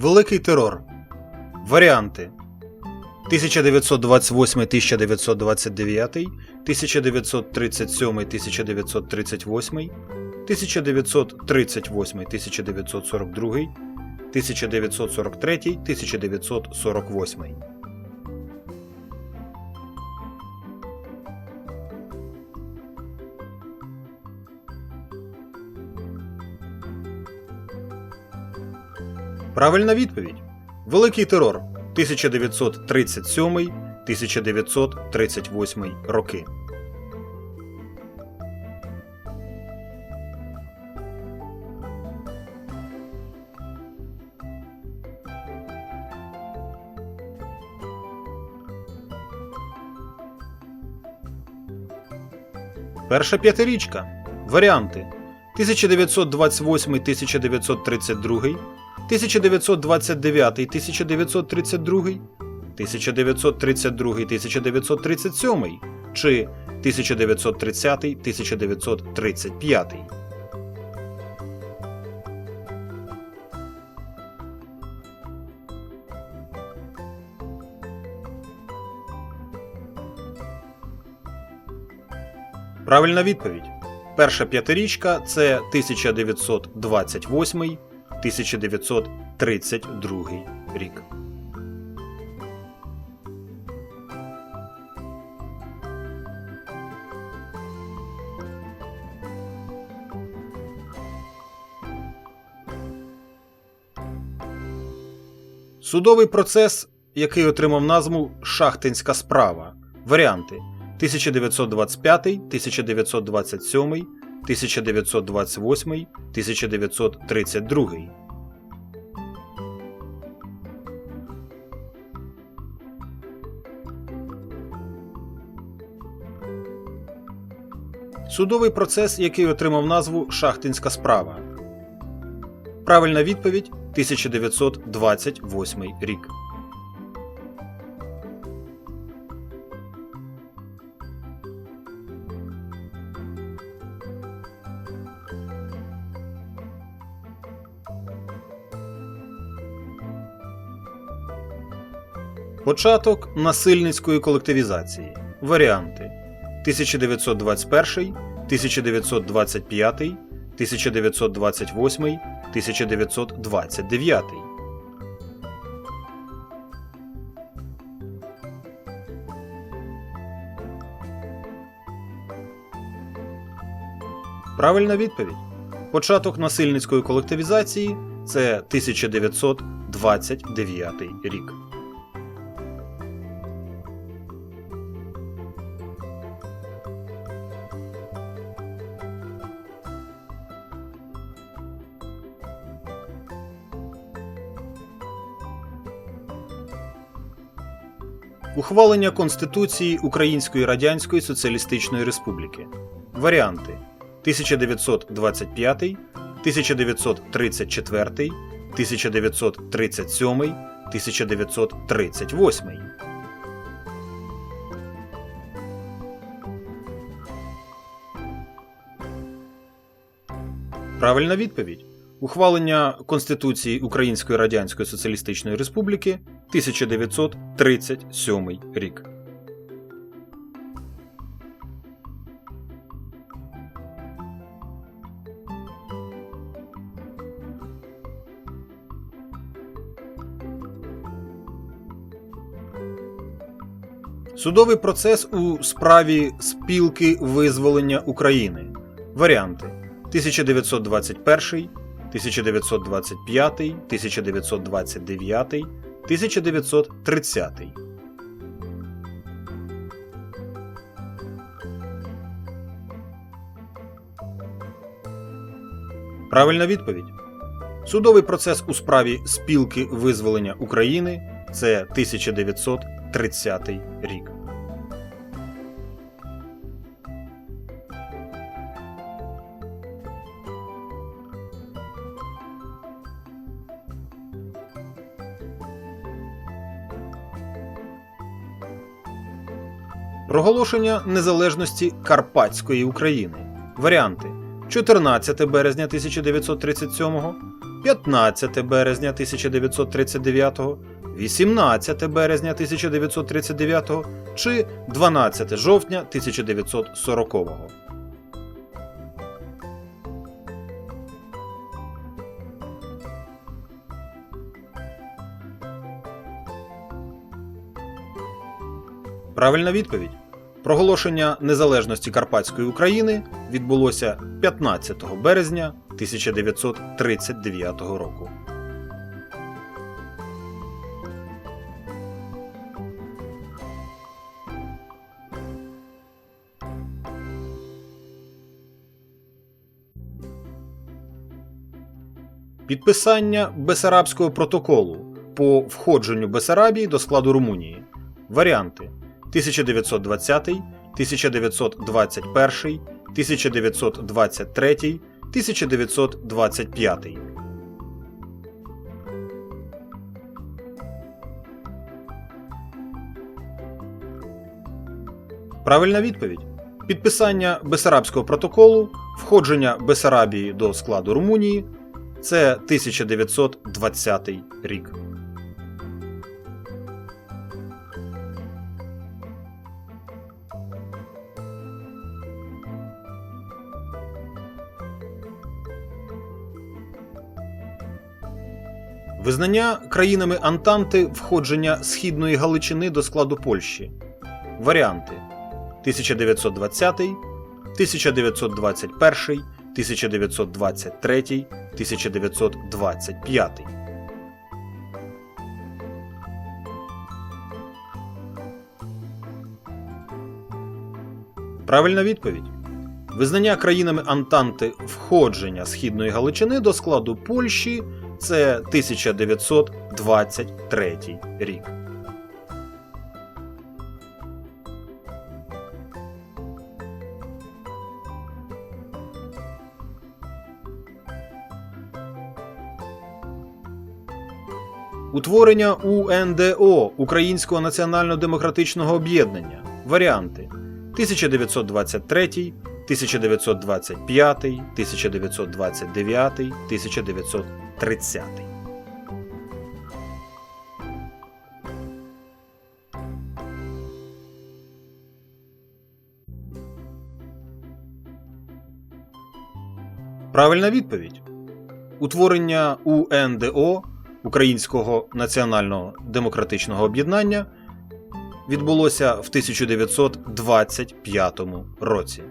Великий терор. Варіанти 1928-1929, 1937-1938, 1938-1942, 1943-1948. Правильна відповідь. Великий терор 1937-1938 роки. Перша п'ятирічка. Варіанти 1928-1932, 1929-1932, 1932-1937 чи 1930-1935. Правильна відповідь. Перша п'ятирічка це 1928 1932 рік. Судовий процес, який отримав назву Шахтинська справа. Варіанти 1925, 1927, 1928, 1932. Судовий процес, який отримав назву Шахтинська справа. Правильна відповідь 1928 рік. Початок насильницької колективізації. Варіанти 1921, 1925, 1928, 1929. Правильна відповідь. Початок насильницької колективізації це 1929 рік. Ухвалення Конституції Української Радянської Соціалістичної Республіки. Варіанти 1925, 1934, 1937, 1938. Правильна відповідь. Ухвалення Конституції Української Радянської Соціалістичної Республіки 1937 рік. Судовий процес у справі спілки визволення України. Варіанти 1921, 1925, 1929, 1930. Правильна відповідь. Судовий процес у справі спілки визволення України це 1930 рік. Проголошення незалежності Карпатської України. Варіанти: 14 березня 1937, 15 березня 1939, 18 березня 1939 чи 12 жовтня 1940. Правильна відповідь. Проголошення незалежності Карпатської України відбулося 15 березня 1939 року. Підписання Бесарабського протоколу по входженню Бесарабії до складу Румунії. Варіанти 1920, 1921, 1923, 1925. Правильна відповідь. Підписання Бесарабського протоколу, входження Бесарабії до складу Румунії це 1920 рік. Визнання країнами Антанти входження Східної Галичини до складу Польщі. Варіанти 1920, 1921, 1923, 1925. Правильна відповідь. Визнання країнами Антанти входження Східної Галичини до складу Польщі це 1923 рік. Утворення УНДО Українського національно-демократичного об'єднання. Варіанти 1923, 1925, 1929, 1930. Правильна відповідь. Утворення УНДО Українського національного демократичного об'єднання відбулося в 1925 році.